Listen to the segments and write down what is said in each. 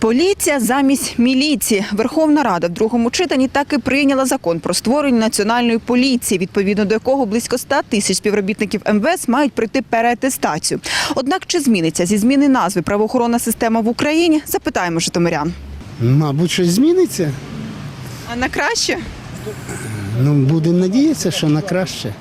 Поліція замість міліції. Верховна Рада в другому читанні так і прийняла закон про створення національної поліції, відповідно до якого близько 100 тисяч співробітників МВС мають пройти переатестацію. Однак чи зміниться зі зміни назви правоохоронна система в Україні? Запитаємо житомирян. Мабуть, щось зміниться. А на краще? Ну, будемо надіятися, що на краще.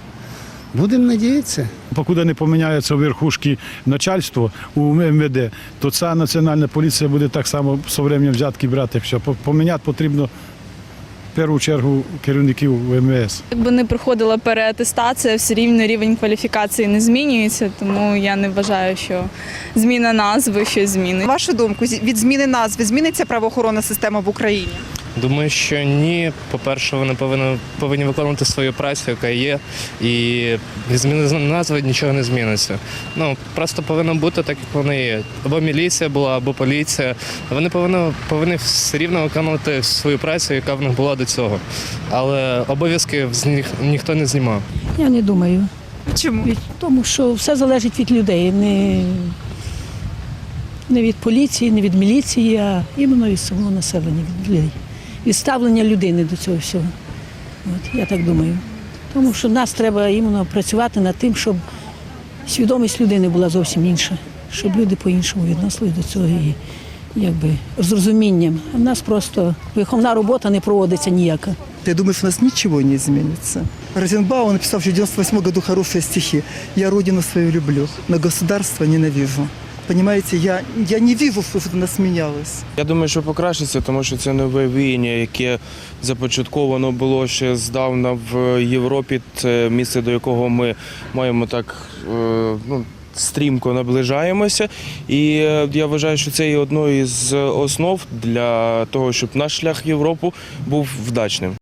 Будемо надіятися. Покуди не поміняється верхушки начальство у МВД, то ця національна поліція буде так само з временем взятки брати. По- поміняти потрібно в першу чергу керівників МВС. Якби не проходила переатестація, все рівно рівень кваліфікації не змінюється, тому я не вважаю, що зміна назви щось змінить. вашу думку, від зміни назви зміниться правоохоронна система в Україні? Думаю, що ні. По-перше, вони повинні, повинні виконувати свою працю, яка є, і зміни назви нічого не зміниться. Ну просто повинно бути так, як вони є. Або міліція була, або поліція. Вони повинні, повинні все рівно виконувати свою працю, яка в них була до цього. Але обов'язки з них ніхто не знімав. Я не думаю. Чому? Від, тому що все залежить від людей, не, не від поліції, не від міліції, а іменно від самого населення, від людей. Від ставлення людини до цього всього. От, я так думаю. Тому що нас треба іменно працювати над тим, щоб свідомість людини була зовсім інша, щоб люди по-іншому відносились до цього і якби з розумінням. А в нас просто виховна робота не проводиться ніяка. Я думаю, что у нас ничего не изменится. Розенбаум написал в 98 году хорошие стихи. «Я родину свою люблю, но государство ненавижу». Понимаете, я, я не вижу, что-то нас менялось. Я думаю, що покращиться, тому що це нове віяння, яке започатковано було ще здавна в Європі. Це місце, до якого ми маємо так е, ну, стрімко наближаємося. І е, я вважаю, що це є одною із основ для того, щоб наш шлях в Європу був вдачним.